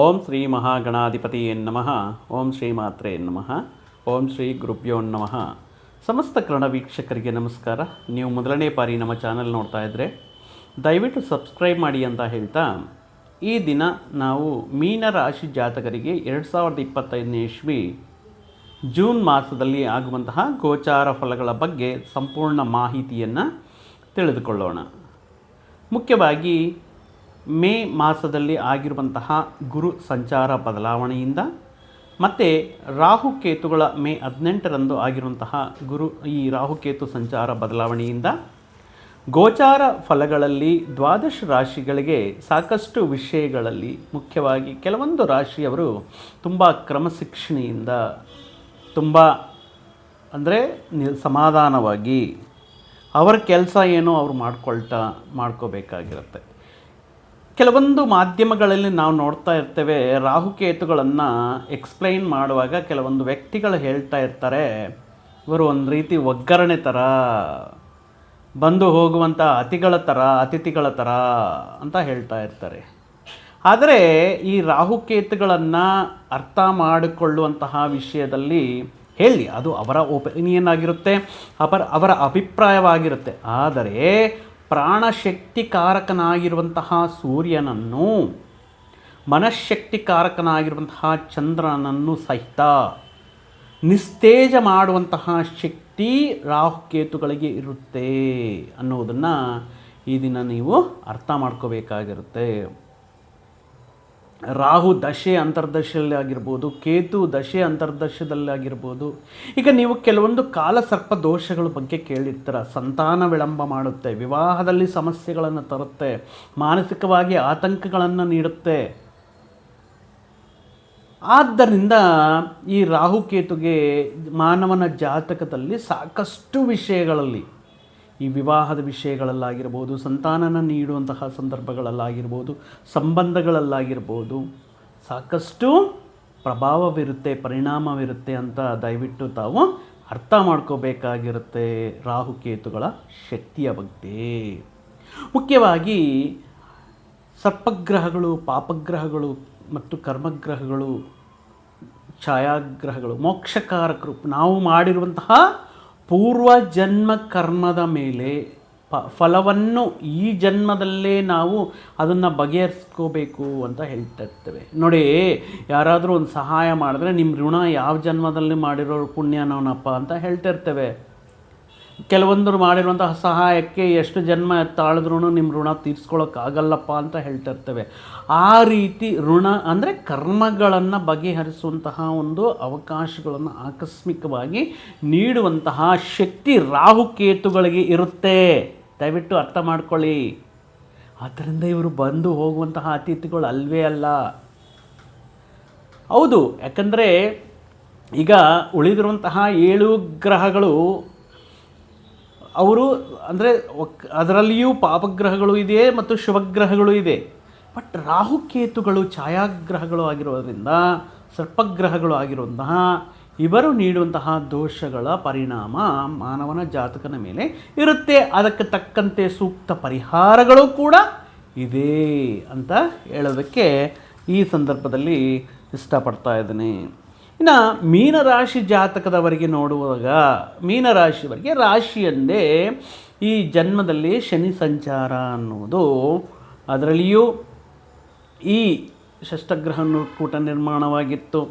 ಓಂ ಶ್ರೀ ಮಹಾಗಣಾಧಿಪತಿಯೇ ನಮಃ, ಓಂ ಶ್ರೀ ಮಾತ್ರೇ ನಮಃ, ಓಂ ಶ್ರೀ ಗುರುಭ್ಯೋ ನಮಃ. ಸಮಸ್ತ ಕನ್ನಡ ವೀಕ್ಷಕರಿಗೆ ನಮಸ್ಕಾರ. ನೀವು ಮೊದಲನೇ ಬಾರಿ ನಮ್ಮ ಚಾನಲ್ ನೋಡ್ತಾ ಇದ್ದರೆ ದಯವಿಟ್ಟು ಸಬ್ಸ್ಕ್ರೈಬ್ ಮಾಡಿ ಅಂತ ಹೇಳ್ತಾ, ಈ ದಿನ ನಾವು ಮೀನ ರಾಶಿ ಜಾತಕರಿಗೆ ಎರಡು ಸಾವಿರದ ಇಪ್ಪತ್ತೈದನೇ ಇಸ್ವಿ, ಜೂನ್ ಮಾಸದಲ್ಲಿ ಆಗುವಂತಹ ಗೋಚಾರ ಫಲಗಳ ಬಗ್ಗೆ ಸಂಪೂರ್ಣ ಮಾಹಿತಿಯನ್ನು ತಿಳಿದುಕೊಳ್ಳೋಣ. ಮುಖ್ಯವಾಗಿ ಮೇ ಮಾಸದಲ್ಲಿ ಆಗಿರುವಂತಹ ಗುರು ಸಂಚಾರ ಬದಲಾವಣೆಯಿಂದ ಮತ್ತು ರಾಹುಕೇತುಗಳ ಮೇ ಹದಿನೆಂಟರಂದು ಆಗಿರುವಂತಹ ಗುರು ಈ ರಾಹುಕೇತು ಸಂಚಾರ ಬದಲಾವಣೆಯಿಂದ ಗೋಚಾರ ಫಲಗಳಲ್ಲಿ ದ್ವಾದಶ ರಾಶಿಗಳಿಗೆ ಸಾಕಷ್ಟು ವಿಷಯಗಳಲ್ಲಿ ಮುಖ್ಯವಾಗಿ ಕೆಲವೊಂದು ರಾಶಿಯವರು ತುಂಬ ಕ್ರಮಶಿಕ್ಷಣೆಯಿಂದ ತುಂಬ ಅಂದರೆ ಸಮಾಧಾನವಾಗಿ ಅವರ ಕೆಲಸ ಏನೋ ಅವ್ರು ಮಾಡ್ಕೊಳ್ತಾ ಮಾಡ್ಕೋಬೇಕಾಗಿರುತ್ತೆ. ಕೆಲವೊಂದು ಮಾಧ್ಯಮಗಳಲ್ಲಿ ನಾವು ನೋಡ್ತಾ ಇರ್ತೇವೆ, ರಾಹುಕೇತುಗಳನ್ನು ಎಕ್ಸ್ಪ್ಲೈನ್ ಮಾಡುವಾಗ ಕೆಲವೊಂದು ವ್ಯಕ್ತಿಗಳು ಹೇಳ್ತಾ ಇರ್ತಾರೆ, ಇವರು ಒಂದು ರೀತಿ ಒಗ್ಗರಣೆ ಥರ ಬಂದು ಹೋಗುವಂಥ ಅತಿಗಳ ಥರ ಅತಿಥಿಗಳ ಥರ ಅಂತ ಹೇಳ್ತಾ ಇರ್ತಾರೆ. ಆದರೆ ಈ ರಾಹುಕೇತುಗಳನ್ನು ಅರ್ಥ ಮಾಡಿಕೊಳ್ಳುವಂತಹ ವಿಷಯದಲ್ಲಿ ಹೇಳಿ, ಅದು ಅವರ ಒಪಿನಿಯನ್ ಆಗಿರುತ್ತೆ ಅವರ ಅವರ ಅಭಿಪ್ರಾಯವಾಗಿರುತ್ತೆ. ಆದರೆ ಪ್ರಾಣಶಕ್ತಿಕಾರಕನಾಗಿರುವಂತಹ ಸೂರ್ಯನನ್ನು, ಮನಃಶಕ್ತಿಕಾರಕನಾಗಿರುವಂತಹ ಚಂದ್ರನನ್ನು ಸಹಿತ ನಿಸ್ತೇಜ ಮಾಡುವಂತಹ ಶಕ್ತಿ ರಾಹುಕೇತುಗಳಿಗೆ ಇರುತ್ತೆ ಅನ್ನೋದನ್ನು ಈ ದಿನ ನೀವು ಅರ್ಥ ಮಾಡ್ಕೋಬೇಕಾಗಿರುತ್ತೆ. ರಾಹು ದಶೆ ಅಂತರ್ದಶೆಯಲ್ಲಿ ಆಗಿರ್ಬೋದು, ಕೇತು ದಶೆ ಅಂತರ್ದಶದಲ್ಲಿ ಆಗಿರ್ಬೋದು, ಈಗ ನೀವು ಕೆಲವೊಂದು ಕಾಲಸರ್ಪ ದೋಷಗಳ ಬಗ್ಗೆ ಕೇಳಿರ್ತೀರ. ಸಂತಾನ ವಿಳಂಬ ಮಾಡುತ್ತೆ, ವಿವಾಹದಲ್ಲಿ ಸಮಸ್ಯೆಗಳನ್ನು ತರುತ್ತೆ, ಮಾನಸಿಕವಾಗಿ ಆತಂಕಗಳನ್ನು ನೀಡುತ್ತೆ. ಆದ್ದರಿಂದ ಈ ರಾಹುಕೇತುಗೆ ಮಾನವನ ಜಾತಕದಲ್ಲಿ ಸಾಕಷ್ಟು ವಿಷಯಗಳಲ್ಲಿ ಈ ವಿವಾಹದ ವಿಷಯಗಳಲ್ಲಾಗಿರ್ಬೋದು, ಸಂತಾನನ ನೀಡುವಂತಹ ಸಂದರ್ಭಗಳಲ್ಲಾಗಿರ್ಬೋದು, ಸಂಬಂಧಗಳಲ್ಲಾಗಿರ್ಬೋದು, ಸಾಕಷ್ಟು ಪ್ರಭಾವವಿರುತ್ತೆ, ಪರಿಣಾಮವಿರುತ್ತೆ ಅಂತ ದಯವಿಟ್ಟು ತಾವು ಅರ್ಥ ಮಾಡ್ಕೋಬೇಕಾಗಿರುತ್ತೆ ರಾಹುಕೇತುಗಳ ಶಕ್ತಿಯ ಬಗ್ಗೆ. ಮುಖ್ಯವಾಗಿ ಸರ್ಪಗ್ರಹಗಳು, ಪಾಪಗ್ರಹಗಳು ಮತ್ತು ಕರ್ಮಗ್ರಹಗಳು, ಛಾಯಾಗ್ರಹಗಳು ಮೋಕ್ಷಕಾರಕರು ನಾವು ಮಾಡಿರುವಂತಹ ಪೂರ್ವ ಜನ್ಮ ಕರ್ಮದ ಮೇಲೆ ಪ, ಫಲವನ್ನು ಈ ಜನ್ಮದಲ್ಲೇ ನಾವು ಅದನ್ನು ಬಗೆಹರಿಸ್ಕೋಬೇಕು ಅಂತ ಹೇಳ್ತಾ ಇರ್ತೇವೆ ನೋಡಿ, ಯಾರಾದರೂ ಒಂದು ಸಹಾಯ ಮಾಡಿದ್ರೆ ನಿಮ್ಮ ಋಣ ಯಾವ ಜನ್ಮದಲ್ಲಿ ಮಾಡಿರೋ ಪುಣ್ಯನವನಪ್ಪ ಅಂತ ಹೇಳ್ತಾ ಇರ್ತೇವೆ ಕೆಲವೊಂದರು ಮಾಡಿರುವಂಥ ಸಹಾಯಕ್ಕೆ ಎಷ್ಟು ಜನ್ಮ ತಾಳಿದ್ರೂ ನಿಮ್ಮ ಋಣ ತೀರಿಸ್ಕೊಳ್ಳೋಕ್ಕಾಗಲ್ಲಪ್ಪ ಅಂತ ಹೇಳ್ತಾ ಇರ್ತೇವೆ. ಆ ರೀತಿ ಋಣ ಅಂದರೆ ಕರ್ಮಗಳನ್ನು ಬಗೆಹರಿಸುವಂತಹ ಒಂದು ಅವಕಾಶಗಳನ್ನು ಆಕಸ್ಮಿಕವಾಗಿ ನೀಡುವಂತಹ ಶಕ್ತಿ ರಾಹುಕೇತುಗಳಿಗೆ ಇರುತ್ತೆ. ದಯವಿಟ್ಟು ಅರ್ಥ ಮಾಡ್ಕೊಳ್ಳಿ. ಆದ್ದರಿಂದ ಇವರು ಬಂದು ಹೋಗುವಂತಹ ಅತಿಥಿಗಳು ಅಲ್ವೇ ಅಲ್ಲ. ಹೌದು, ಯಾಕಂದರೆ ಈಗ ಉಳಿದಿರುವಂತಹ ಏಳು ಗ್ರಹಗಳು ಅವರು ಅಂದರೆ ಅದರಲ್ಲಿಯೂ ಪಾಪಗ್ರಹಗಳು ಇದೆ ಮತ್ತು ಶುಭಗ್ರಹಗಳು ಇದೆ. ಬಟ್ ರಾಹುಕೇತುಗಳು ಛಾಯಾಗ್ರಹಗಳು ಆಗಿರೋದ್ರಿಂದ, ಸರ್ಪಗ್ರಹಗಳು ಆಗಿರುವಂತಹ, ಇವರು ನೀಡುವಂತಹ ದೋಷಗಳ ಪರಿಣಾಮ ಮಾನವನ ಜಾತಕನ ಮೇಲೆ ಇರುತ್ತೆ. ಅದಕ್ಕೆ ತಕ್ಕಂತೆ ಸೂಕ್ತ ಪರಿಹಾರಗಳು ಕೂಡ ಇದೆ ಅಂತ ಹೇಳೋದಕ್ಕೆ ಈ ಸಂದರ್ಭದಲ್ಲಿ ಇಷ್ಟಪಡ್ತಾ ಇದ್ದೀನಿ. ಇನ್ನು ಮೀನರಾಶಿ ಜಾತಕದವರಿಗೆ ನೋಡುವಾಗ, ಮೀನರಾಶಿಯವರಿಗೆ ರಾಶಿಯಂದೇ ಈ ಜನ್ಮದಲ್ಲಿ ಶನಿ ಸಂಚಾರ ಅನ್ನುವುದು ಅದರಲ್ಲಿಯೂ ಈ ಷಷ್ಠಗ್ರಹ ಕೂಟ ನಿರ್ಮಾಣವಾಗಿತ್ತು.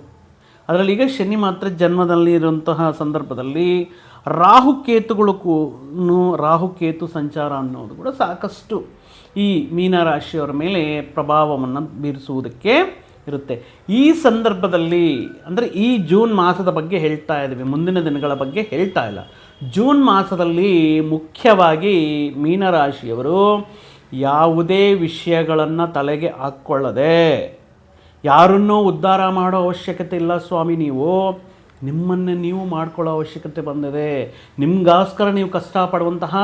ಅದರಲ್ಲಿ ಈಗ ಶನಿ ಮಾತ್ರ ಜನ್ಮದಲ್ಲಿ ಇರುವಂತಹ ಸಂದರ್ಭದಲ್ಲಿ ರಾಹುಕೇತುಗಳು ಕೂ ರಾಹುಕೇತು ಸಂಚಾರ ಅನ್ನೋದು ಕೂಡ ಸಾಕಷ್ಟು ಈ ಮೀನರಾಶಿಯವರ ಮೇಲೆ ಪ್ರಭಾವವನ್ನು ಬೀರಿಸುವುದಕ್ಕೆ ಇರುತ್ತೆ. ಈ ಸಂದರ್ಭದಲ್ಲಿ, ಅಂದರೆ ಈ ಜೂನ್ ಮಾಸದ ಬಗ್ಗೆ ಹೇಳ್ತಾ ಇದ್ದೀವಿ. ಮುಂದಿನ ದಿನಗಳ ಬಗ್ಗೆ ಹೇಳ್ತಾ ಇಲ್ಲ. ಜೂನ್ ಮಾಸದಲ್ಲಿ ಮುಖ್ಯವಾಗಿ ಮೀನರಾಶಿಯವರು ಯಾವುದೇ ವಿಷಯಗಳನ್ನು ತಲೆಗೆ ಹಾಕ್ಕೊಳ್ಳದೆ, ಯಾರನ್ನೂ ಉದ್ಧಾರ ಮಾಡೋ ಅವಶ್ಯಕತೆ ಇಲ್ಲ ಸ್ವಾಮಿ ನೀವು. ನಿಮ್ಮನ್ನೇ ನೀವು ಮಾಡ್ಕೊಳ್ಳೋ ಅವಶ್ಯಕತೆ ಬಂದಿದೆ. ನಿಮಗೋಸ್ಕರ ನೀವು ಕಷ್ಟಪಡುವಂತಹ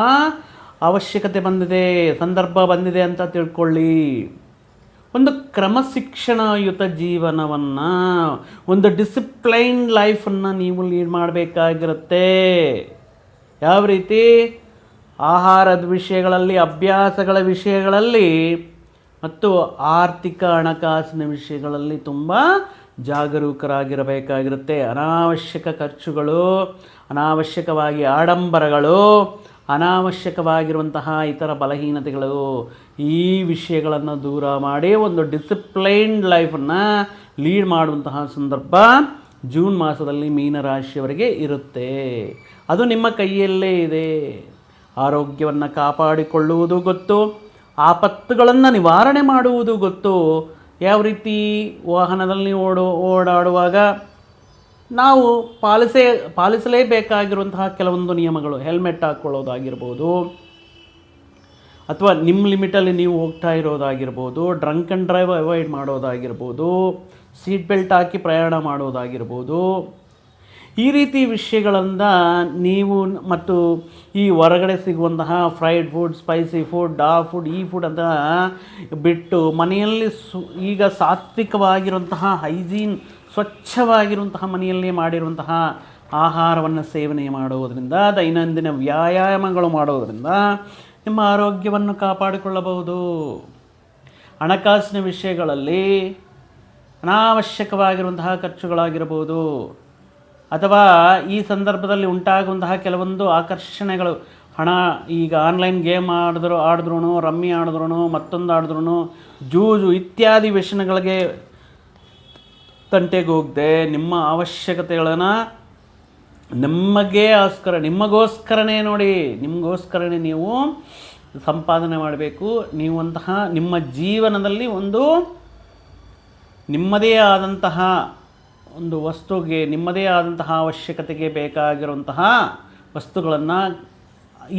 ಅವಶ್ಯಕತೆ ಬಂದಿದೆ. ಸಂದರ್ಭ ಬಂದಿದೆ ಅಂತ ತಿಳ್ಕೊಳ್ಳಿ. ಒಂದು ಕ್ರಮಶಿಕ್ಷಣಯುತ ಜೀವನವನ್ನು, ಒಂದು ಡಿಸಿಪ್ಲೈನ್ ಲೈಫನ್ನು ನೀವು ಲೀಡ್ ಮಾಡಬೇಕಾಗಿರುತ್ತೆ. ಯಾವ ರೀತಿ? ಆಹಾರದ ವಿಷಯಗಳಲ್ಲಿ, ಅಭ್ಯಾಸಗಳ ವಿಷಯಗಳಲ್ಲಿ ಮತ್ತು ಆರ್ಥಿಕ ಹಣಕಾಸಿನ ವಿಷಯಗಳಲ್ಲಿ ತುಂಬ ಜಾಗರೂಕರಾಗಿರಬೇಕಾಗಿರುತ್ತೆ ಅನಾವಶ್ಯಕ ಖರ್ಚುಗಳು ಅನಾವಶ್ಯಕವಾಗಿ ಆಡಂಬರಗಳು ಅನಾವಶ್ಯಕವಾಗಿರುವಂತಹ ಇತರ ಬಲಹೀನತೆಗಳು ಈ ವಿಷಯಗಳನ್ನು ದೂರ ಮಾಡಿ ಒಂದು ಡಿಸಿಪ್ಲೈನ್ಡ್ ಲೈಫನ್ನು ಲೀಡ್ ಮಾಡುವಂತಹ ಸಂದರ್ಭ ಜೂನ್ ಮಾಸದಲ್ಲಿ ಮೀನರಾಶಿಯವರಿಗೆ ಇರುತ್ತೆ. ಅದು ನಿಮ್ಮ ಕೈಯಲ್ಲೇ ಇದೆ. ಆರೋಗ್ಯವನ್ನು ಕಾಪಾಡಿಕೊಳ್ಳುವುದು ಗೊತ್ತು. ಆಪತ್ತುಗಳನ್ನು ನಿವಾರಣೆ ಮಾಡುವುದು ಗೊತ್ತು. ಯಾವ ರೀತಿ ವಾಹನದಲ್ಲಿ ಓಡೋ, ಓಡಾಡುವಾಗ ನಾವು ಪಾಲಿಸೇ, ಪಾಲಿಸಲೇಬೇಕಾಗಿರುವಂತಹ ಕೆಲವೊಂದು ನಿಯಮಗಳು. ಹೆಲ್ಮೆಟ್ ಹಾಕ್ಕೊಳ್ಳೋದಾಗಿರ್ಬೋದು ಅಥವಾ ನಿಮ್ಮ ಲಿಮಿಟಲ್ಲಿ ನೀವು ಹೋಗ್ತಾ ಇರೋದಾಗಿರ್ಬೋದು, ಡ್ರಂಕ್ ಆ್ಯಂಡ್ ಡ್ರೈವ್ ಅವಾಯ್ಡ್ ಮಾಡೋದಾಗಿರ್ಬೋದು, ಸೀಟ್ ಬೆಲ್ಟ್ ಹಾಕಿ ಪ್ರಯಾಣ ಮಾಡೋದಾಗಿರ್ಬೋದು. ಈ ರೀತಿ ವಿಷಯಗಳಿಂದ ನೀವು ಮತ್ತು ಈ ಹೊರಗಡೆ ಸಿಗುವಂತಹ ಫ್ರೈಡ್ ಫುಡ್ ಸ್ಪೈಸಿ ಫುಡ್ ಆ ಫುಡ್ ಈ ಫುಡ್ ಅಂತ ಬಿಟ್ಟು ಮನೆಯಲ್ಲಿ ಸು, ಈಗ ಸಾತ್ವಿಕವಾಗಿರುವಂತಹ ಹೈಜೀನ್ ಸ್ವಚ್ಛವಾಗಿರುವಂತಹ ಮನೆಯಲ್ಲಿ ಮಾಡಿರುವಂತಹ ಆಹಾರವನ್ನು ಸೇವನೆ ಮಾಡುವುದರಿಂದ, ದೈನಂದಿನ ವ್ಯಾಯಾಮಗಳು ಮಾಡೋದರಿಂದ ನಿಮ್ಮ ಆರೋಗ್ಯವನ್ನು ಕಾಪಾಡಿಕೊಳ್ಳಬಹುದು. ಹಣಕಾಸಿನ ವಿಷಯಗಳಲ್ಲಿ ಅನಾವಶ್ಯಕವಾಗಿರುವಂತಹ ಖರ್ಚುಗಳಾಗಿರಬಹುದು. ಅಥವಾ ಈ ಸಂದರ್ಭದಲ್ಲಿ ಉಂಟಾಗುವಂತಹ ಕೆಲವೊಂದು ಆಕರ್ಷಣೆಗಳು, ಹಣ ಈಗ ಆನ್ಲೈನ್ ಗೇಮ್ ಆಡಿದ್ರು ಆಡಿದ್ರು ರಮ್ಮಿ ಆಡಿದ್ರು ಮತ್ತೊಂದು ಆಡಿದ್ರು ಜೂಜು ಇತ್ಯಾದಿ ವ್ಯಸನಗಳಿಗೆ ತಂಟೆಗೆ ಹೋಗದೆ, ನಿಮ್ಮ ಅವಶ್ಯಕತೆಗಳನ್ನು ನಿಮಗೆ ಆಸ್ಕರ ನಿಮಗೋಸ್ಕರನೇ ನೋಡಿ, ನಿಮಗೋಸ್ಕರನೇ ನೀವು ಸಂಪಾದನೆ ಮಾಡಬೇಕು. ನೀವಂತಹ ನಿಮ್ಮ ಜೀವನದಲ್ಲಿ ಒಂದು ನಿಮ್ಮದೇ ಆದಂತಹ ಒಂದು ವಸ್ತುಗೆ, ನಿಮ್ಮದೇ ಆದಂತಹ ಅವಶ್ಯಕತೆಗೆ ಬೇಕಾಗಿರುವಂತಹ ವಸ್ತುಗಳನ್ನು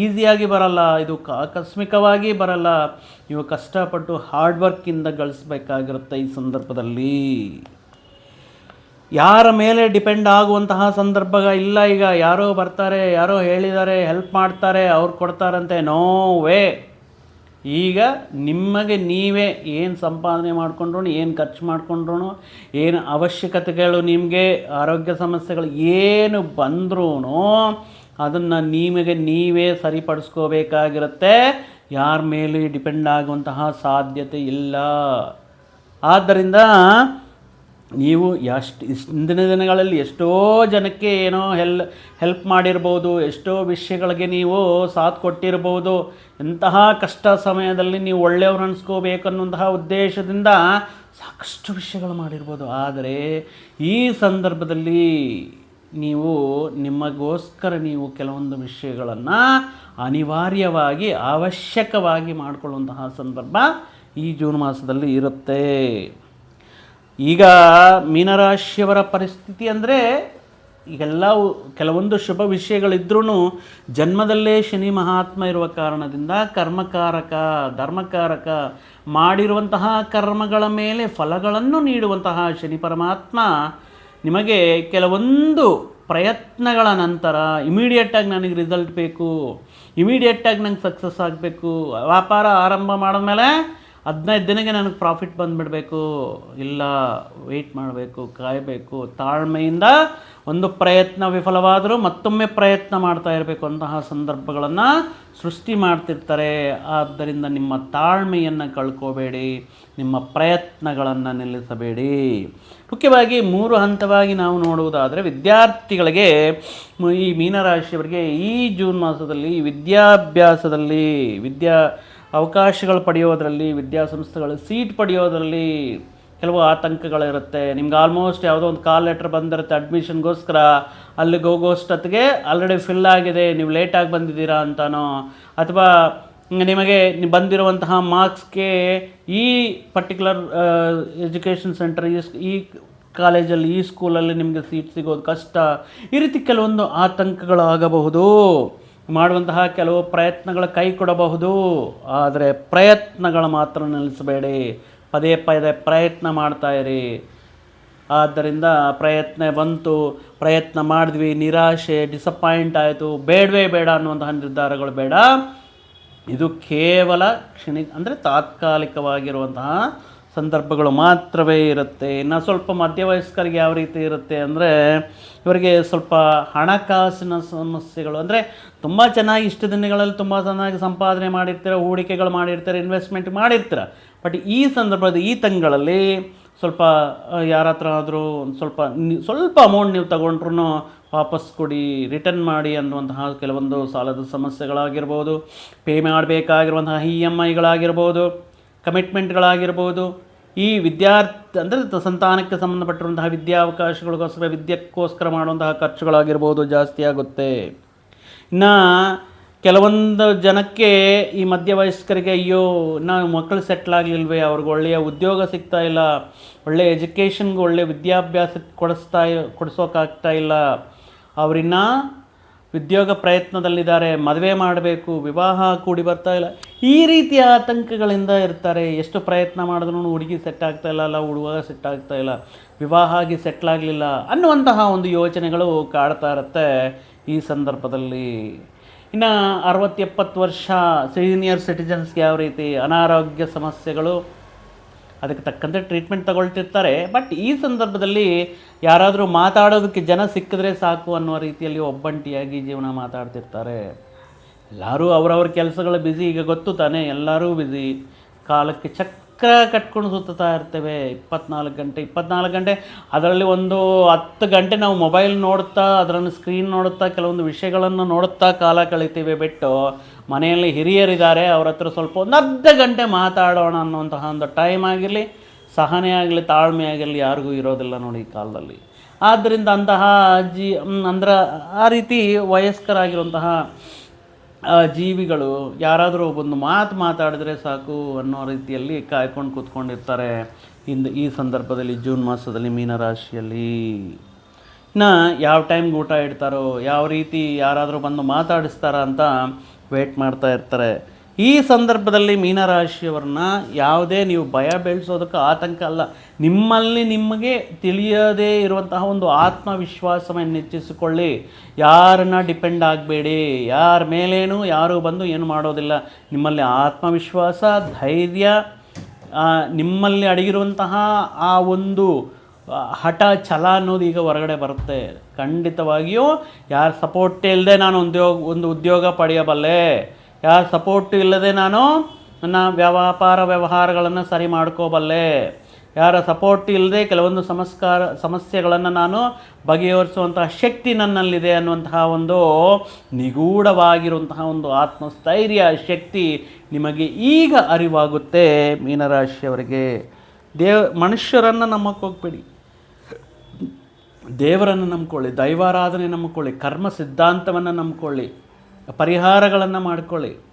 ಈಸಿಯಾಗಿ ಬರಲ್ಲ, ಇದು ಆಕಸ್ಮಿಕವಾಗಿ ಬರಲ್ಲ. ನೀವು ಕಷ್ಟಪಟ್ಟು ಹಾರ್ಡ್ ವರ್ಕಿಂದ ಗಳಿಸ್ಬೇಕಾಗಿರುತ್ತೆ ಈ ಸಂದರ್ಭದಲ್ಲಿ. ಯಾರ ಮೇಲೆ ಡಿಪೆಂಡ್ ಆಗುವಂತಹ ಸಂದರ್ಭ ಇಲ್ಲ ಈಗ. ಯಾರೋ ಬರ್ತಾರೆ, ಯಾರೋ ಹೇಳಿದ್ದಾರೆ, ಹೆಲ್ಪ್ ಮಾಡ್ತಾರೆ, ಅವ್ರು ಕೊಡ್ತಾರಂತೆ. No way. ಈಗ ನಿಮಗೆ ನೀವೇ ಏನು ಸಂಪಾದನೆ ಮಾಡಿಕೊಂಡ್ರು, ಏನು ಖರ್ಚು ಮಾಡಿಕೊಂಡ್ರು, ಏನು ಅವಶ್ಯಕತೆಗಳು ನಿಮಗೆ, ಆರೋಗ್ಯ ಸಮಸ್ಯೆಗಳು ಏನು ಬಂದ್ರೂ ಅದನ್ನು ನಿಮಗೆ ನೀವೇ ಸರಿಪಡಿಸ್ಕೋಬೇಕಾಗಿರುತ್ತೆ. ಯಾರ ಮೇಲೆ ಡಿಪೆಂಡ್ ಆಗುವಂತಹ ಸಾಧ್ಯತೆ ಇಲ್ಲ. ಆದ್ದರಿಂದ ನೀವು ಎಷ್ಟು ಇಂದಿನ ದಿನಗಳಲ್ಲಿ ಎಷ್ಟೋ ಜನಕ್ಕೆ ಏನೋ ಹೆಲ್, ಹೆಲ್ಪ್ ಮಾಡಿರ್ಬೋದು, ಎಷ್ಟೋ ವಿಷಯಗಳಿಗೆ ನೀವು ಸಾಥ್ ಕೊಟ್ಟಿರ್ಬೋದು. ಇಂತಹ ಕಷ್ಟ ಸಮಯದಲ್ಲಿ ನೀವು ಒಳ್ಳೆಯವ್ರು ಅನಿಸ್ಕೋಬೇಕನ್ನುವಂತಹ ಉದ್ದೇಶದಿಂದ ಸಾಕಷ್ಟು ವಿಷಯಗಳು ಮಾಡಿರ್ಬೋದು. ಆದರೆ ಈ ಸಂದರ್ಭದಲ್ಲಿ ನೀವು ನಿಮಗೋಸ್ಕರ ನೀವು ಕೆಲವೊಂದು ವಿಷಯಗಳನ್ನು ಅನಿವಾರ್ಯವಾಗಿ, ಅವಶ್ಯಕವಾಗಿ ಮಾಡಿಕೊಳ್ಳುವಂತಹ ಸಂದರ್ಭ ಈ ಜೂನ್ ಮಾಸದಲ್ಲಿ ಇರುತ್ತೆ. ಈಗ ಮೀನರಾಶಿಯವರ ಪರಿಸ್ಥಿತಿ ಅಂದರೆ ಈಗೆಲ್ಲ ಕೆಲವೊಂದು ಶುಭ ವಿಷಯಗಳಿದ್ರೂ ಜನ್ಮದಲ್ಲೇ ಶನಿ ಮಹಾತ್ಮ ಇರುವ ಕಾರಣದಿಂದ ಕರ್ಮಕಾರಕ, ಧರ್ಮಕಾರಕ ಮಾಡಿರುವಂತಹ ಕರ್ಮಗಳ ಮೇಲೆ ಫಲಗಳನ್ನು ನೀಡುವಂತಹ ಶನಿ ಪರಮಾತ್ಮ ನಿಮಗೆ ಕೆಲವೊಂದು ಪ್ರಯತ್ನಗಳ ನಂತರ ಇಮಿಡಿಯೇಟಾಗಿ ನನಗೆ ರಿಸಲ್ಟ್ ಬೇಕು ಇಮಿಡಿಯೇಟಾಗಿ ನಂಗೆ ಸಕ್ಸಸ್ ಆಗಬೇಕು, ವ್ಯಾಪಾರ ಆರಂಭ ಮಾಡಿದ್ಮೇಲೆ ಹದಿನೈದು ದಿನಕ್ಕೆ ನನಗೆ ಪ್ರಾಫಿಟ್ ಬಂದುಬಿಡಬೇಕು, ಇಲ್ಲ ವೆಯ್ಟ್ ಮಾಡಬೇಕು, ಕಾಯಬೇಕು, ತಾಳ್ಮೆಯಿಂದ ಒಂದು ಪ್ರಯತ್ನ ವಿಫಲವಾದರೂ ಮತ್ತೊಮ್ಮೆ ಪ್ರಯತ್ನ ಮಾಡ್ತಾ ಇರಬೇಕು ಅಂತಹ ಸಂದರ್ಭಗಳನ್ನು ಸೃಷ್ಟಿ ಮಾಡ್ತಿರ್ತಾರೆ. ಆದ್ದರಿಂದ ನಿಮ್ಮ ತಾಳ್ಮೆಯನ್ನು ಕಳ್ಕೋಬೇಡಿ, ನಿಮ್ಮ ಪ್ರಯತ್ನಗಳನ್ನು ನಿಲ್ಲಿಸಬೇಡಿ. ಮುಖ್ಯವಾಗಿ ಮೂರು ಹಂತವಾಗಿ ನಾವು ನೋಡುವುದಾದರೆ ವಿದ್ಯಾರ್ಥಿಗಳಿಗೆ ಈ ಮೀನರಾಶಿಯವರಿಗೆ ಈ ಜೂನ್ ಮಾಸದಲ್ಲಿ ವಿದ್ಯಾಭ್ಯಾಸದಲ್ಲಿ ವಿದ್ಯಾ ಅವಕಾಶಗಳು ಪಡೆಯೋದರಲ್ಲಿ, ವಿದ್ಯಾಸಂಸ್ಥೆಗಳು ಸೀಟ್ ಪಡೆಯೋದರಲ್ಲಿ ಕೆಲವು ಆತಂಕಗಳಿರುತ್ತೆ. ನಿಮ್ಗೆ ಆಲ್ಮೋಸ್ಟ್ ಯಾವುದೋ ಒಂದು ಕಾಲ್ ಲೆಟ್ರ್ ಬಂದಿರುತ್ತೆ ಅಡ್ಮಿಷನ್ಗೋಸ್ಕರ ಅಲ್ಲಿಗೆ ಹೋಗೋಷ್ಟೊತ್ತಿಗೆ ಆಲ್ರೆಡಿ ಫಿಲ್ ಆಗಿದೆ, ನೀವು ಲೇಟಾಗಿ ಬಂದಿದ್ದೀರಾ ಅಂತನೋ? ಅಥವಾ ನಿಮಗೆ ಬಂದಿರುವಂತಹ ಮಾರ್ಕ್ಸ್ಗೆ ಈ ಪರ್ಟಿಕ್ಯುಲರ್ ಎಜುಕೇಷನ್ ಸೆಂಟರ್ ಈ ಕಾಲೇಜಲ್ಲಿ ಈ ಸ್ಕೂಲಲ್ಲಿ ನಿಮಗೆ ಸೀಟ್ ಸಿಗೋದು ಕಷ್ಟ. ಈ ರೀತಿ ಕೆಲವೊಂದು ಆತಂಕಗಳಾಗಬಹುದು. ಮಾಡುವಂತಹ ಕೆಲವು ಪ್ರಯತ್ನಗಳ ಕೈ ಕೊಡಬಹುದು. ಆದರೆ ಪ್ರಯತ್ನಗಳು ಮಾತ್ರ ನಿಲ್ಲಿಸಬೇಡಿ. ಪದೇ ಪದೇ ಪ್ರಯತ್ನ ಮಾಡ್ತಾ ಇರಿ. ಆದ್ದರಿಂದ ಪ್ರಯತ್ನ ಬಂತು. ಪ್ರಯತ್ನ ಮಾಡಿದ್ವಿ. ನಿರಾಶೆ ಡಿಸಪಾಯಿಂಟ್ ಆಯಿತು. ಬೇಡವೇ ಬೇಡ ಅನ್ನುವಂತಹ ನಿರ್ಧಾರಗಳು ಬೇಡ. ಇದು ಕೇವಲ ಕ್ಷಣಿ, ಅಂದರೆ ತಾತ್ಕಾಲಿಕವಾಗಿರುವಂತಹ ಸಂದರ್ಭಗಳು ಮಾತ್ರವೇ ಇರುತ್ತೆ. ಇನ್ನು ಸ್ವಲ್ಪ ಮಧ್ಯವಯಸ್ಕರಿಗೆ ಯಾವ ರೀತಿ ಇರುತ್ತೆ ಅಂದರೆ, ಇವರಿಗೆ ಸ್ವಲ್ಪ ಹಣಕಾಸಿನ ಸಮಸ್ಯೆಗಳು, ಅಂದರೆ ತುಂಬ ಚೆನ್ನಾಗಿ ಇಷ್ಟು ದಿನಗಳಲ್ಲಿ ತುಂಬ ಚೆನ್ನಾಗಿ ಸಂಪಾದನೆ ಮಾಡಿರ್ತೀರ, ಹೂಡಿಕೆಗಳು ಮಾಡಿರ್ತಾರೆ ಇನ್ವೆಸ್ಟ್ಮೆಂಟ್ ಮಾಡಿರ್ತೀರ. ಬಟ್ ಈ ಸಂದರ್ಭದಲ್ಲಿ, ಈ ತಿಂಗಳಲ್ಲಿ ಸ್ವಲ್ಪ ಯಾರ ಹತ್ರ ಆದರೂ ಒಂದು ಸ್ವಲ್ಪ ಸ್ವಲ್ಪ ಅಮೌಂಟ್ ನೀವು ತಗೊಂಡ್ರೂ ವಾಪಸ್ ಕೊಡಿ ರಿಟರ್ನ್ ಮಾಡಿ ಅನ್ನುವಂತಹ ಕೆಲವೊಂದು ಸಾಲದ ಸಮಸ್ಯೆಗಳಾಗಿರ್ಬೋದು ಪೇ ಮಾಡಬೇಕಾಗಿರುವಂತಹ ಇ ಎಂ ಐಗಳಾಗಿರ್ಬೋದು ಕಮಿಟ್ಮೆಂಟ್ಗಳಾಗಿರ್ಬೋದು ಈ ವಿದ್ಯಾರ್ಥಿ, ಅಂದರೆ ಸಂತಾನಕ್ಕೆ ಸಂಬಂಧಪಟ್ಟಿರುವಂತಹ ವಿದ್ಯಾವಕಾಶಗಳಿಗೋಸ್ಕರ ವಿದ್ಯಕ್ಕೋಸ್ಕರ ಮಾಡುವಂತಹ ಖರ್ಚುಗಳಾಗಿರ್ಬೋದು ಜಾಸ್ತಿ ಆಗುತ್ತೆ. ಇನ್ನು ಕೆಲವೊಂದು ಜನಕ್ಕೆ ಈ ಮಧ್ಯವಯಸ್ಕರಿಗೆ ಅಯ್ಯೋ ನಾವು ಮಕ್ಕಳು ಸೆಟ್ಲ್ ಆಗಲಿಲ್ವೇ, ಅವ್ರಿಗೆ ಒಳ್ಳೆಯ ಉದ್ಯೋಗ ಸಿಗ್ತಾ ಇಲ್ಲ ಒಳ್ಳೆಯ ಎಜುಕೇಷನ್ಗೆ ಒಳ್ಳೆಯ ವಿದ್ಯಾಭ್ಯಾಸ ಕೊಡಿಸ್ತಾ ಕೊಡಿಸೋಕ್ಕಾಗ್ತಾ ಇಲ್ಲ. ಅವರಿನ್ನ ಉದ್ಯೋಗ ಪ್ರಯತ್ನದಲ್ಲಿದ್ದಾರೆ, ಮದುವೆ ಮಾಡಬೇಕು, ವಿವಾಹ ಕೂಡಿ ಬರ್ತಾ ಇಲ್ಲ. ಈ ರೀತಿಯ ಆತಂಕಗಳಿಂದ ಇರ್ತಾರೆ. ಎಷ್ಟು ಪ್ರಯತ್ನ ಮಾಡಿದ್ರು ಹುಡುಗಿ ಸೆಟ್ ಆಗ್ತಾ ಇಲ್ಲ, ಅಲ್ಲ ಹುಡುಗ ಸೆಟ್ ಆಗ್ತಾ ಇಲ್ಲ ವಿವಾಹ ಆಗಿ ಸೆಟ್ಲ್ ಆಗಲಿಲ್ಲ ಅನ್ನುವಂತಹ ಒಂದು ಯೋಚನೆಗಳು ಕಾಡ್ತಾ ಇರುತ್ತೆ. ಈ ಸಂದರ್ಭದಲ್ಲಿ ಇನ್ನು ಅರವತ್ತೆಪ್ಪತ್ತು ವರ್ಷ ಸೀನಿಯರ್ ಸಿಟಿಜನ್ಸ್ಗೆ ಯಾವ ರೀತಿ ಅನಾರೋಗ್ಯ ಸಮಸ್ಯೆಗಳು, ಅದಕ್ಕೆ ತಕ್ಕಂತೆ ಟ್ರೀಟ್ಮೆಂಟ್ ತಗೊಳ್ತಿರ್ತಾರೆ. ಬಟ್ ಈ ಸಂದರ್ಭದಲ್ಲಿ ಯಾರಾದರೂ ಮಾತಾಡೋದಕ್ಕೆ ಜನ ಸಿಕ್ಕಿದ್ರೆ ಸಾಕು ಅನ್ನುವ ರೀತಿಯಲ್ಲಿ ಒಬ್ಬಂಟಿಯಾಗಿ ಜೀವನ ಮಾತಾಡ್ತಿರ್ತಾರೆ. ಎಲ್ಲರೂ ಅವರವ್ರ ಕೆಲಸಗಳು ಬ್ಯುಸಿ ಈಗ ಗೊತ್ತು ತಾನೇ ಎಲ್ಲರೂ ಬ್ಯುಸಿ ಕಾಲಕ್ಕೆ ಚಕ್ರ ಕಟ್ಕೊಂಡು ಸುತ್ತಾ ಇರ್ತೇವೆ. ಇಪ್ಪತ್ನಾಲ್ಕು ಗಂಟೆ ಇಪ್ಪತ್ನಾಲ್ಕು ಗಂಟೆ. ಅದರಲ್ಲಿ ಒಂದು ಹತ್ತು ಗಂಟೆ ನಾವು ಮೊಬೈಲ್ ನೋಡ್ತಾ ಅದರನ್ನು ಸ್ಕ್ರೀನ್ ನೋಡುತ್ತಾ ಕೆಲವೊಂದು ವಿಷಯಗಳನ್ನು ನೋಡುತ್ತಾ ಕಾಲ ಕಳಿತೀವಿ ಬಿಟ್ಟು ಮನೆಯಲ್ಲಿ ಹಿರಿಯರಿದ್ದಾರೆ. ಅವ್ರ ಹತ್ರ ಸ್ವಲ್ಪ ಒಂದು ಅರ್ಧ ಗಂಟೆ ಮಾತಾಡೋಣ ಅನ್ನುವಂತಹ ಒಂದು ಟೈಮ್ ಆಗಿರಲಿ, ಸಹನೆ ಆಗಲಿ ತಾಳ್ಮೆ ಆಗಿರಲಿ, ಯಾರಿಗೂ ಇರೋದಿಲ್ಲ ನೋಡಿ ಈ ಕಾಲದಲ್ಲಿ. ಆದ್ದರಿಂದ ಅಂತಹ ಜಿ ಅಂದ್ರೆ ಆ ರೀತಿ ವಯಸ್ಕರಾಗಿರುವಂತಹ ಜೀವಿಗಳು ಯಾರಾದರೂ ಒಂದು ಮಾತು ಮಾತಾಡಿದ್ರೆ ಸಾಕು ಅನ್ನೋ ರೀತಿಯಲ್ಲಿ ಕಾಯ್ಕೊಂಡು ಕೂತ್ಕೊಂಡಿರ್ತಾರೆ. ಇಂದು ಈ ಸಂದರ್ಭದಲ್ಲಿ ಜೂನ್ ಮಾಸದಲ್ಲಿ ಮೀನರಾಶಿಯಲ್ಲಿ. ಇನ್ನು ಯಾವ ಟೈಮ್ಗೆ ಊಟ ಇಡ್ತಾರೋ, ಯಾವ ರೀತಿ ಯಾರಾದರೂ ಬಂದು ಮಾತಾಡಿಸ್ತಾರ ಅಂತ ವೇಟ್ ಮಾಡ್ತಾ ಇರ್ತಾರೆ. ಈ ಸಂದರ್ಭದಲ್ಲಿ ಮೀನರಾಶಿಯವ್ರನ್ನ ಯಾವುದೇ ನೀವು ಭಯ ಬೆಳೆಸೋದಕ್ಕೆ ಆತಂಕ ಅಲ್ಲ. ನಿಮ್ಮಲ್ಲಿ ನಿಮಗೆ ತಿಳಿಯದೇ ಇರುವಂತಹ ಒಂದು ಆತ್ಮವಿಶ್ವಾಸವನ್ನು ಹೆಚ್ಚಿಸಿಕೊಳ್ಳಿ. ಯಾರನ್ನ ಡಿಪೆಂಡ್ ಆಗಬೇಡಿ. ಯಾರ ಮೇಲೇನು, ಯಾರು ಬಂದು ಏನು ಮಾಡೋದಿಲ್ಲ. ನಿಮ್ಮಲ್ಲಿ ಆತ್ಮವಿಶ್ವಾಸ, ಧೈರ್ಯ ನಿಮ್ಮಲ್ಲಿ ಅಡಗಿರುವಂತಹ ಆ ಒಂದು ಹಠ, ಛಲ ಅನ್ನೋದು ಈಗ ಹೊರಗಡೆ ಬರುತ್ತೆ. ಖಂಡಿತವಾಗಿಯೂ ಯಾರ ಸಪೋರ್ಟ್ ಇಲ್ಲದೆ ನಾನು ಉದ್ಯೋಗ, ಒಂದು ಉದ್ಯೋಗ ಪಡೆಯಬಲ್ಲೆ. ಯಾರ ಸಪೋರ್ಟ್ ಇಲ್ಲದೆ ನಾನು ನನ್ನ ವ್ಯಾಪಾರ ವ್ಯವಹಾರಗಳನ್ನು ಸರಿ ಮಾಡ್ಕೋಬಲ್ಲೆ. ಯಾರ ಸಪೋರ್ಟ್ ಇಲ್ಲದೆ ಕೆಲವೊಂದು ಸಂಸ್ಕಾರ, ಸಮಸ್ಯೆಗಳನ್ನು ನಾನು ಬಗೆಹರಿಸುವಂತಹ ಶಕ್ತಿ ನನ್ನಲ್ಲಿದೆ ಅನ್ನುವಂತಹ ಒಂದು ನಿಗೂಢವಾಗಿರುವಂತಹ ಒಂದು ಆತ್ಮಸ್ಥೈರ್ಯ, ಶಕ್ತಿ ನಿಮಗೆ ಈಗ ಅರಿವಾಗುತ್ತೆ ಮೀನರಾಶಿಯವರಿಗೆ. ದೇವ, ಮನುಷ್ಯರನ್ನು ನಮ್ಮಕ್ಕೋಗ್ಬೇಡಿ ದೇವರನ್ನು ನಂಬ್ಕೊಳ್ಳಿ, ದೈವಾರಾಧನೆ ನಂಬ್ಕೊಳ್ಳಿ, ಕರ್ಮ ಸಿದ್ಧಾಂತವನ್ನು ನಂಬ್ಕೊಳ್ಳಿ. ಪರಿಹಾರಗಳನ್ನು ಮಾಡ್ಕೊಳ್ಳಿ.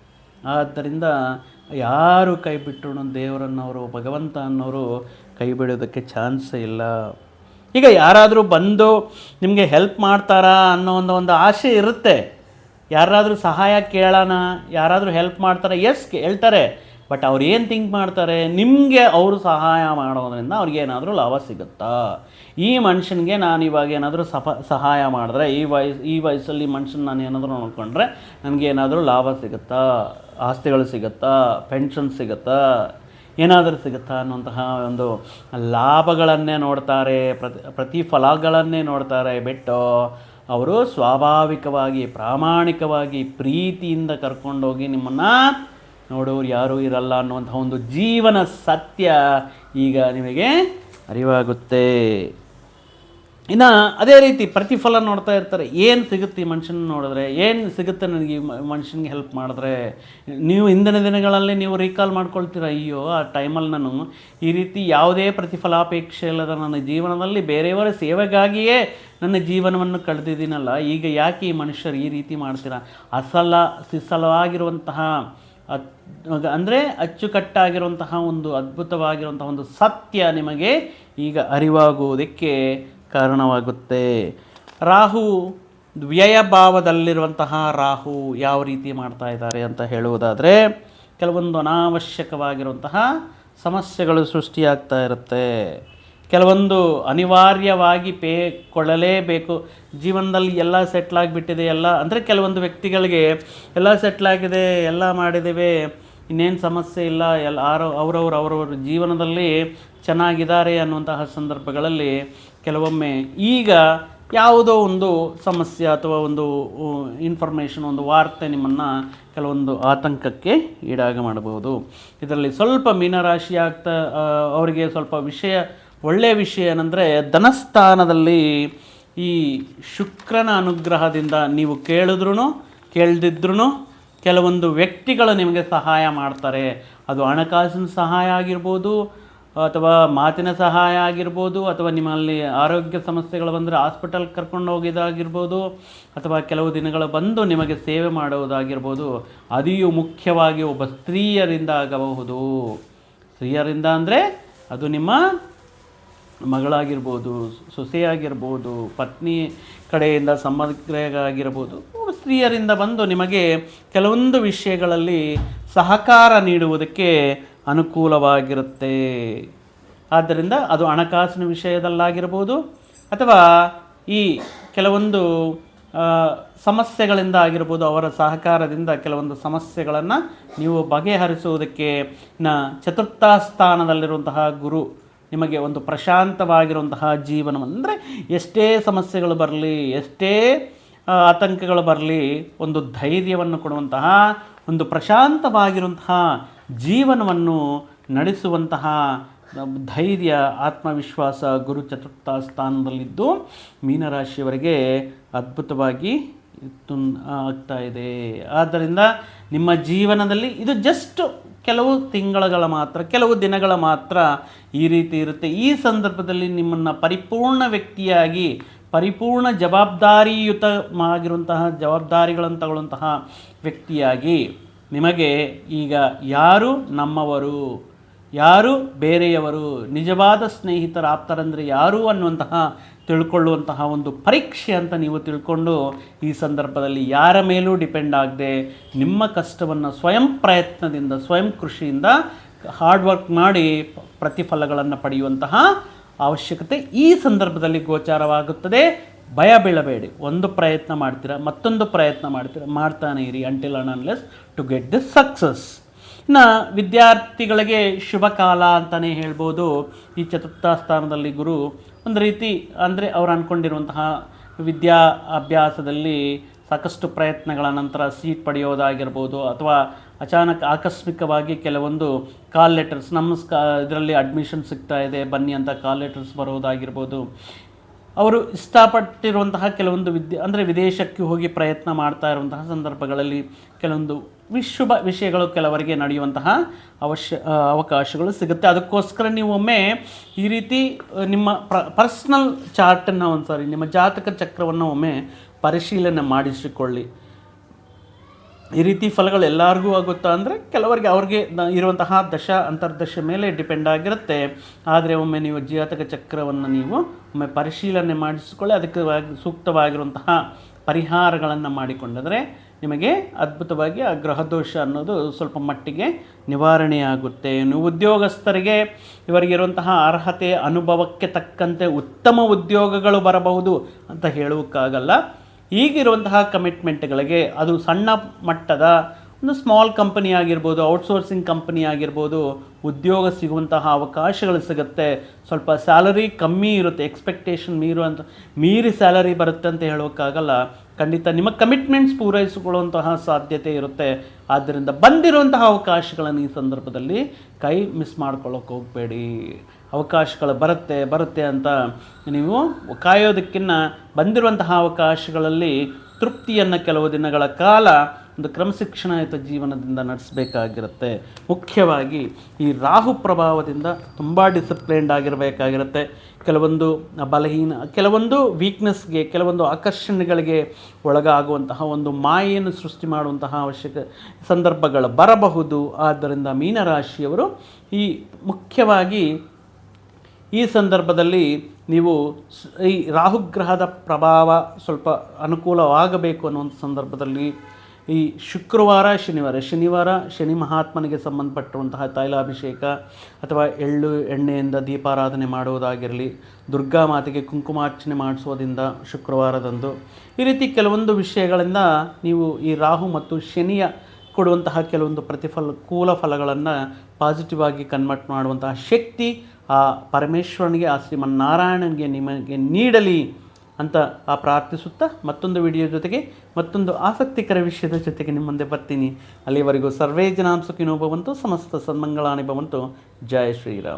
ಆದ್ದರಿಂದ ಯಾರು ಕೈ ಬಿಟ್ಟರು ದೇವರನ್ನವರು ಭಗವಂತ ಅನ್ನೋರು ಕೈ ಬಿಡೋದಕ್ಕೆ ಚಾನ್ಸೇ ಇಲ್ಲ. ಈಗ ಯಾರಾದರೂ ಬಂದು ನಿಮಗೆ ಹೆಲ್ಪ್ ಮಾಡ್ತಾರಾ ಅನ್ನೋ ಒಂದು ಒಂದು ಆಸೆ ಇರುತ್ತೆ. ಯಾರಾದರೂ ಸಹಾಯ ಕೇಳೋಣ, ಯಾರಾದರೂ ಹೆಲ್ಪ್ ಮಾಡ್ತಾರೆ, ಎಸ್, ಹೇಳ್ತಾರೆ. ಬಟ್ ಅವ್ರು ಏನು ಥಿಂಕ್ ಮಾಡ್ತಾರೆ, ನಿಮಗೆ ಅವರು ಸಹಾಯ ಮಾಡೋದ್ರಿಂದ ಅವ್ರಿಗೇನಾದರೂ ಲಾಭ ಸಿಗುತ್ತಾ? ಈ ಮನುಷ್ಯನಿಗೆ ನಾನು ಇವಾಗ ಏನಾದರೂ ಸಫ ಸಹಾಯ ಮಾಡಿದ್ರೆ, ಈ ವಯಸ್ಸು ಈ ವಯಸ್ಸಲ್ಲಿ ಮನುಷ್ಯನ ನಾನು ಏನಾದರೂ ನೋಡ್ಕೊಂಡ್ರೆ ನನಗೇನಾದರೂ ಲಾಭ ಸಿಗುತ್ತಾ? ಆಸ್ತಿಗಳು ಸಿಗುತ್ತಾ? ಪೆನ್ಷನ್ ಸಿಗುತ್ತಾ? ಏನಾದರೂ ಸಿಗುತ್ತಾ ಅನ್ನುವಂತಹ ಒಂದು ಲಾಭಗಳನ್ನೇ ನೋಡ್ತಾರೆ, ಪ್ರತಿ, ಪ್ರತಿಫಲಗಳನ್ನೇ ನೋಡ್ತಾರೆ ಬಿಟ್ಟು ಅವರು ಸ್ವಾಭಾವಿಕವಾಗಿ, ಪ್ರಾಮಾಣಿಕವಾಗಿ ಪ್ರೀತಿಯಿಂದ ಕರ್ಕೊಂಡೋಗಿ ನಿಮ್ಮನ್ನು ನೋಡೋರು ಯಾರೂ ಇರಲ್ಲ ಅನ್ನುವಂಥ ಒಂದು ಜೀವನ ಸತ್ಯ ಈಗ ನಿಮಗೆ ಅರಿವಾಗುತ್ತೆ. ಇನ್ನು ಅದೇ ರೀತಿ ಪ್ರತಿಫಲ ನೋಡ್ತಾ ಇರ್ತಾರೆ. ಏನು ಸಿಗುತ್ತೆ ಈ ಮನುಷ್ಯನ ನೋಡಿದ್ರೆ? ಏನು ಸಿಗುತ್ತೆ ನನಗೆ ಈ ಮನುಷ್ಯನಿಗೆ ಹೆಲ್ಪ್ ಮಾಡಿದ್ರೆ? ನೀವು ಹಿಂದಿನ ದಿನಗಳಲ್ಲಿ ನೀವು ರೀಕಾಲ್ ಮಾಡ್ಕೊಳ್ತೀರ? ಅಯ್ಯೋ, ಆ ಟೈಮಲ್ಲಿ ನಾನು ಈ ರೀತಿ ಯಾವುದೇ ಪ್ರತಿಫಲಾಪೇಕ್ಷೆ ಇಲ್ಲದ ನನ್ನ ಜೀವನದಲ್ಲಿ ಬೇರೆಯವರ ಸೇವೆಗಾಗಿಯೇ ನನ್ನ ಜೀವನವನ್ನು ಕಳೆದಿದ್ದೀನಲ್ಲ, ಈಗ ಯಾಕೆ ಈ ಮನುಷ್ಯರು ಈ ರೀತಿ ಮಾಡ್ತೀರಾ? ಅಸಲ, ಸಿಸಲವಾಗಿರುವಂತಹ ಅಂದರೆ ಅಚ್ಚುಕಟ್ಟಾಗಿರುವಂತಹ ಒಂದು ಅದ್ಭುತವಾಗಿರುವಂತಹ ಒಂದು ಸತ್ಯ ನಿಮಗೆ ಈಗ ಅರಿವಾಗುವುದಕ್ಕೆ ಕಾರಣವಾಗುತ್ತೆ. ರಾಹು ವ್ಯಯ ಭಾವದಲ್ಲಿರುವಂತಹ ರಾಹು ಯಾವ ರೀತಿ ಮಾಡ್ತಾ ಇದ್ದಾರೆ ಅಂತ ಹೇಳುವುದಾದರೆ ಕೆಲವೊಂದು ಅನಾವಶ್ಯಕವಾಗಿರುವಂತಹ ಸಮಸ್ಯೆಗಳು ಸೃಷ್ಟಿಯಾಗ್ತಾ ಇರುತ್ತೆ. ಕೆಲವೊಂದು ಅನಿವಾರ್ಯವಾಗಿ ಪೇ ಕೊಡಲೇಬೇಕು. ಜೀವನದಲ್ಲಿ ಎಲ್ಲ ಸೆಟ್ಲ್ ಆಗಿಬಿಟ್ಟಿದೆ, ಎಲ್ಲ, ಅಂದರೆ ಕೆಲವೊಂದು ವ್ಯಕ್ತಿಗಳಿಗೆ ಎಲ್ಲ ಸೆಟ್ಲಾಗಿದೆ ಎಲ್ಲ ಮಾಡಿದ್ದೇವೆ, ಇನ್ನೇನು ಸಮಸ್ಯೆ ಇಲ್ಲ, ಎಲ್ಲ ಆರೋ, ಅವರವರು, ಅವರವ್ರ ಜೀವನದಲ್ಲಿ ಚೆನ್ನಾಗಿದ್ದಾರೆ ಅನ್ನುವಂತಹ ಸಂದರ್ಭಗಳಲ್ಲಿ ಕೆಲವೊಮ್ಮೆ ಈಗ ಯಾವುದೋ ಒಂದು ಸಮಸ್ಯೆ ಅಥವಾ ಒಂದು ಇನ್ಫಾರ್ಮೇಷನ್ ಒಂದು ವಾರ್ತೆ ನಿಮ್ಮನ್ನು ಕೆಲವೊಂದು ಆತಂಕಕ್ಕೆ ಈಡಾಗ ಮಾಡಬಹುದು. ಇದರಲ್ಲಿ ಸ್ವಲ್ಪ ಮೀನರಾಶಿ ಆಗ್ತಾ ಅವರಿಗೆ ಸ್ವಲ್ಪ ವಿಷಯ ಒಳ್ಳೆಯ ವಿಷಯ ಏನಂದರೆ ಧನಸ್ಥಾನದಲ್ಲಿ ಈ ಶುಕ್ರನ ಅನುಗ್ರಹದಿಂದ ನೀವು ಕೇಳಿದ್ರೂ ಕೇಳದಿದ್ರೂ ಕೆಲವೊಂದು ವ್ಯಕ್ತಿಗಳು ನಿಮಗೆ ಸಹಾಯ ಮಾಡ್ತಾರೆ. ಅದು ಹಣಕಾಸಿನ ಸಹಾಯ ಆಗಿರ್ಬೋದು, ಅಥವಾ ಮಾತಿನ ಸಹಾಯ ಆಗಿರ್ಬೋದು, ಅಥವಾ ನಿಮ್ಮಲ್ಲಿ ಆರೋಗ್ಯ ಸಮಸ್ಯೆಗಳು ಬಂದರೆ ಹಾಸ್ಪಿಟಲ್ ಕರ್ಕೊಂಡು ಹೋಗಿದ್ದಾಗಿರ್ಬೋದು, ಅಥವಾ ಕೆಲವು ದಿನಗಳು ಬಂದು ನಿಮಗೆ ಸೇವೆ ಮಾಡುವುದಾಗಿರ್ಬೋದು, ಅದಿಯೂ ಮುಖ್ಯವಾಗಿ ಒಬ್ಬ ಸ್ತ್ರೀಯರಿಂದ ಆಗಬಹುದು. ಸ್ತ್ರೀಯರಿಂದ ಅಂದರೆ ಅದು ನಿಮ್ಮ ಮಗಳಾಗಿರ್ಬೋದು, ಸೊಸೆಯಾಗಿರ್ಬೋದು, ಪತ್ನಿ ಕಡೆಯಿಂದ ಸಮಗ್ರಾಗಿರ್ಬೋದು ಸ್ತ್ರೀಯರಿಂದ ಬಂದು ನಿಮಗೆ ಕೆಲವೊಂದು ವಿಷಯಗಳಲ್ಲಿ ಸಹಕಾರ ನೀಡುವುದಕ್ಕೆ ಅನುಕೂಲವಾಗಿರುತ್ತೆ. ಆದ್ದರಿಂದ ಅದು ಹಣಕಾಸಿನ ವಿಷಯದಲ್ಲಾಗಿರ್ಬೋದು, ಅಥವಾ ಈ ಕೆಲವೊಂದು ಸಮಸ್ಯೆಗಳಿಂದ ಆಗಿರ್ಬೋದು, ಅವರ ಸಹಕಾರದಿಂದ ಕೆಲವೊಂದು ಸಮಸ್ಯೆಗಳನ್ನು ನೀವು ಬಗೆಹರಿಸುವುದಕ್ಕೆ ನ ಚತುರ್ಥ ಸ್ಥಾನದಲ್ಲಿರುವಂತಹ ಗುರು ನಿಮಗೆ ಒಂದು ಪ್ರಶಾಂತವಾಗಿರುವಂತಹ ಜೀವನ ಅಂದರೆ ಎಷ್ಟೇ ಸಮಸ್ಯೆಗಳು ಬರಲಿ, ಎಷ್ಟೇ ಆತಂಕಗಳು ಬರಲಿ, ಒಂದು ಧೈರ್ಯವನ್ನು ಕೊಡುವಂತಹ, ಒಂದು ಪ್ರಶಾಂತವಾಗಿರುವಂತಹ ಜೀವನವನ್ನು ನಡೆಸುವಂತಹ ಧೈರ್ಯ, ಆತ್ಮವಿಶ್ವಾಸ, ಗುರು ಚತುರ್ಥ ಸ್ಥಾನದಲ್ಲಿದ್ದು ಮೀನರಾಶಿಯವರಿಗೆ ಅದ್ಭುತವಾಗಿ ಆಗ್ತಾ ಇದೆ. ಆದ್ದರಿಂದ ನಿಮ್ಮ ಜೀವನದಲ್ಲಿ ಇದು ಜಸ್ಟ್ ಕೆಲವು ತಿಂಗಳುಗಳ ಮಾತ್ರ, ಕೆಲವು ದಿನಗಳ ಮಾತ್ರ ಈ ರೀತಿ ಇರುತ್ತೆ. ಈ ಸಂದರ್ಭದಲ್ಲಿ ನಿಮ್ಮನ್ನು ಪರಿಪೂರ್ಣ ವ್ಯಕ್ತಿಯಾಗಿ, ಪರಿಪೂರ್ಣ ಜವಾಬ್ದಾರಿಯುತ ಆಗಿರುವಂತಹ ಜವಾಬ್ದಾರಿಗಳನ್ನು ತಗೊಳ್ಳುವಂತಹ ವ್ಯಕ್ತಿಯಾಗಿ ನಿಮಗೆ ಈಗ ಯಾರು ನಮ್ಮವರು, ಯಾರು ಬೇರೆಯವರು, ನಿಜವಾದ ಸ್ನೇಹಿತರ ಆಪ್ತರಂದರೆ ಯಾರು ಅನ್ನುವಂತಹ ತಿಳ್ಕೊಳ್ಳುವಂತಹ ಒಂದು ಪರೀಕ್ಷೆ ಅಂತ ನೀವು ತಿಳ್ಕೊಂಡು ಈ ಸಂದರ್ಭದಲ್ಲಿ ಯಾರ ಮೇಲೂ ಡಿಪೆಂಡ್ ಆಗದೆ ನಿಮ್ಮ ಕಷ್ಟವನ್ನು ಸ್ವಯಂ ಪ್ರಯತ್ನದಿಂದ, ಸ್ವಯಂ ಕೃಷಿಯಿಂದ ಹಾರ್ಡ್ ವರ್ಕ್ ಮಾಡಿ ಪ್ರತಿಫಲಗಳನ್ನು ಪಡೆಯುವಂತಹ ಅವಶ್ಯಕತೆ ಈ ಸಂದರ್ಭದಲ್ಲಿ ಗೋಚಾರವಾಗುತ್ತದೆ. ಭಯ ಬೀಳಬೇಡಿ. ಒಂದು ಪ್ರಯತ್ನ ಮಾಡ್ತೀರಾ, ಮತ್ತೊಂದು ಪ್ರಯತ್ನ ಮಾಡ್ತೀರಾ, ಮಾಡ್ತಾನೆ ಇರಿ until un unless to get this success ಇನ್ನು ವಿದ್ಯಾರ್ಥಿಗಳಿಗೆ ಶುಭಕಾಲ ಅಂತಲೇ ಹೇಳ್ಬೋದು. ಈ ಚತುರ್ಥ ಸ್ಥಾನದಲ್ಲಿ ಗುರು ಒಂದು ರೀತಿ ಅಂದರೆ ಅವ್ರು ಅಂದ್ಕೊಂಡಿರುವಂತಹ ವಿದ್ಯಾ ಅಭ್ಯಾಸದಲ್ಲಿ ಸಾಕಷ್ಟು ಪ್ರಯತ್ನಗಳ ನಂತರ ಸೀಟ್ ಪಡೆಯೋದಾಗಿರ್ಬೋದು ಅಥವಾ ಅಚಾನಕ್ ಆಕಸ್ಮಿಕವಾಗಿ ಕೆಲವೊಂದು ಕಾಲ್ ಲೆಟರ್ಸ್ ನಮ್ಮ ಇದರಲ್ಲಿ ಅಡ್ಮಿಷನ್ ಸಿಗ್ತಾ ಇದೆ, ಬನ್ನಿ ಅಂತ ಕಾಲ್ ಲೆಟರ್ಸ್ ಬರೋದಾಗಿರ್ಬೋದು. ಅವರು ಇಷ್ಟಪಟ್ಟಿರುವಂತಹ ಕೆಲವೊಂದು ವಿದ್ಯೆ, ಅಂದರೆ ವಿದೇಶಕ್ಕೆ ಹೋಗಿ ಪ್ರಯತ್ನ ಮಾಡ್ತಾ ಇರುವಂತಹ ಸಂದರ್ಭಗಳಲ್ಲಿ ಕೆಲವೊಂದು ವಿಶುಭ ವಿಷಯಗಳು ಕೆಲವರಿಗೆ ನಡೆಯುವಂತಹ ಅವಶ್ಯ ಅವಕಾಶಗಳು ಸಿಗುತ್ತೆ. ಅದಕ್ಕೋಸ್ಕರ ನೀವು ಒಮ್ಮೆ ಈ ರೀತಿ ನಿಮ್ಮ ಪ್ರ, ಪರ್ಸ್ನಲ್ ಚಾರ್ಟನ್ನು ಒಂದು ಸಾರಿ, ನಿಮ್ಮ ಜಾತಕ ಚಕ್ರವನ್ನು ಒಮ್ಮೆ ಪರಿಶೀಲನೆ ಮಾಡಿಸಿಕೊಳ್ಳಿ. ಈ ರೀತಿ ಫಲಗಳು ಎಲ್ಲರಿಗೂ ಆಗುತ್ತಾ ಅಂದರೆ ಕೆಲವರಿಗೆ ಅವ್ರಿಗೆ ಇರುವಂತಹ ದಶ, ಅಂತರ್ದಶ ಮೇಲೆ ಡಿಪೆಂಡ್ ಆಗಿರುತ್ತೆ. ಆದರೆ ಒಮ್ಮೆ ನೀವು ಜಾತಕ ಚಕ್ರವನ್ನು ನೀವು ಒಮ್ಮೆ ಪರಿಶೀಲನೆ ಮಾಡಿಸಿಕೊಳ್ಳಿ. ಅದಕ್ಕೆ ವಾಗಿ- ಸೂಕ್ತವಾಗಿರುವಂತಹ ಪರಿಹಾರಗಳನ್ನು ಮಾಡಿಕೊಂಡರೆ ನಿಮಗೆ ಅದ್ಭುತವಾಗಿ ಆ ಗ್ರಹದೋಷ ಅನ್ನೋದು ಸ್ವಲ್ಪ ಮಟ್ಟಿಗೆ ನಿವಾರಣೆಯಾಗುತ್ತೆ. ಇನ್ನು ಉದ್ಯೋಗಸ್ಥರಿಗೆ ಇವರಿಗಿರುವಂತಹ ಅರ್ಹತೆ, ಅನುಭವಕ್ಕೆ ತಕ್ಕಂತೆ ಉತ್ತಮ ಉದ್ಯೋಗಗಳು ಬರಬಹುದು ಅಂತ ಹೇಳೋಕ್ಕಾಗಲ್ಲ ಈಗಿರುವಂತಹ ಕಮಿಟ್ಮೆಂಟ್ಗಳಿಗೆ ಅದು ಸಣ್ಣ ಮಟ್ಟದ ಒಂದು ಸ್ಮಾಲ್ ಕಂಪನಿ ಆಗಿರ್ಬೋದು, ಔಟ್ಸೋರ್ಸಿಂಗ್ ಕಂಪನಿ ಆಗಿರ್ಬೋದು, ಉದ್ಯೋಗ ಸಿಗುವಂತಹ ಅವಕಾಶಗಳು ಸಿಗುತ್ತೆ. ಸ್ವಲ್ಪ ಸ್ಯಾಲರಿ ಕಮ್ಮಿ ಇರುತ್ತೆ, ಎಕ್ಸ್ಪೆಕ್ಟೇಷನ್ ಮೀರುವಂಥ ಮೀರಿ ಸ್ಯಾಲರಿ ಬರುತ್ತೆ ಅಂತ ಹೇಳೋಕ್ಕಾಗಲ್ಲ. ಖಂಡಿತ ನಿಮ್ಮ ಕಮಿಟ್ಮೆಂಟ್ಸ್ ಪೂರೈಸಿಕೊಳ್ಳುವಂತಹ ಸಾಧ್ಯತೆ ಇರುತ್ತೆ. ಆದ್ದರಿಂದ ಬಂದಿರುವಂತಹ ಅವಕಾಶಗಳನ್ನು ಈ ಸಂದರ್ಭದಲ್ಲಿ ಕೈ ಮಿಸ್ ಮಾಡ್ಕೊಳ್ಳೋಕೆ ಹೋಗಬೇಡಿ. ಅವಕಾಶಗಳು ಬರುತ್ತೆ ಬರುತ್ತೆ ಅಂತ ನೀವು ಕಾಯೋದಕ್ಕಿಂತ ಬಂದಿರುವಂತಹ ಅವಕಾಶಗಳಲ್ಲಿ ತೃಪ್ತಿಯನ್ನು ಕೆಲವು ದಿನಗಳ ಕಾಲ ಒಂದು ಕ್ರಮಶಿಕ್ಷಣಯುತ ಜೀವನದಿಂದ ನಡೆಸಬೇಕಾಗಿರುತ್ತೆ. ಮುಖ್ಯವಾಗಿ ಈ ರಾಹು ಪ್ರಭಾವದಿಂದ ತುಂಬ ಡಿಸಿಪ್ಲೈನ್ಡ್ ಆಗಿರಬೇಕಾಗಿರುತ್ತೆ. ಕೆಲವೊಂದು ಬಲಹೀನ, ಕೆಲವೊಂದು ವೀಕ್ನೆಸ್ಗೆ ಕೆಲವೊಂದು ಆಕರ್ಷಣೆಗಳಿಗೆ ಒಳಗಾಗುವಂತಹ ಒಂದು ಮಾಯೆಯನ್ನು ಸೃಷ್ಟಿ ಮಾಡುವಂತಹ ಅವಶ್ಯಕ ಸಂದರ್ಭಗಳು ಬರಬಹುದು. ಆದ್ದರಿಂದ ಮೀನರಾಶಿಯವರು ಈ ಮುಖ್ಯವಾಗಿ ಈ ಸಂದರ್ಭದಲ್ಲಿ ನೀವು ಈ ರಾಹುಗ್ರಹದ ಪ್ರಭಾವ ಸ್ವಲ್ಪ ಅನುಕೂಲವಾಗಬೇಕು ಅನ್ನುವಂಥ ಸಂದರ್ಭದಲ್ಲಿ ಈ ಶುಕ್ರವಾರ, ಶನಿವಾರ ಶನಿವಾರ ಶನಿ ಮಹಾತ್ಮನಿಗೆ ಸಂಬಂಧಪಟ್ಟಂತಹ ತೈಲಾಭಿಷೇಕ ಅಥವಾ ಎಳ್ಳು ಎಣ್ಣೆಯಿಂದ ದೀಪಾರಾಧನೆ ಮಾಡುವುದಾಗಿರಲಿ, ದುರ್ಗಾ ಮಾತೆಗೆ ಕುಂಕುಮಾರ್ಚನೆ ಮಾಡಿಸೋದಿಂದ ಶುಕ್ರವಾರದಂದು. ಈ ರೀತಿ ಕೆಲವೊಂದು ವಿಷಯಗಳಿಂದ ನೀವು ಈ ರಾಹು ಮತ್ತು ಶನಿಯ ಕೊಡುವಂತಹ ಕೆಲವೊಂದು ಪ್ರತಿಫಲ, ಕೂಲ ಫಲಗಳನ್ನು ಪಾಸಿಟಿವ್ ಆಗಿ ಕನ್ವರ್ಟ್ ಮಾಡುವಂತಹ ಶಕ್ತಿ ಆ ಪರಮೇಶ್ವರನಿಗೆ, ಆ ಶ್ರೀಮನ್ನಾರಾಯಣನಿಗೆ ನಿಮಗೆ ನೀಡಲಿ. ಅಂತ ಆ ಪ್ರಾರ್ಥಿಸುತ್ತಾ ಮತ್ತೊಂದು ವಿಡಿಯೋ ಜೊತೆಗೆ ಮತ್ತೊಂದು ಆಸಕ್ತಿಕರ ವಿಷಯದ ಜೊತೆಗೆ ನಿಮ್ಮ ಮುಂದೆ ಬರ್ತೀನಿ. ಅಲ್ಲಿವರೆಗೂ ಸರ್ವೇ ಜನಾಂಸುಖಿನೋ ಭವಂತು ಸಮಸ್ತ ಸನ್ಮಂಗಳಾನಿ ಭವಂತು ಜಯ ಶ್ರೀರಾಮ್.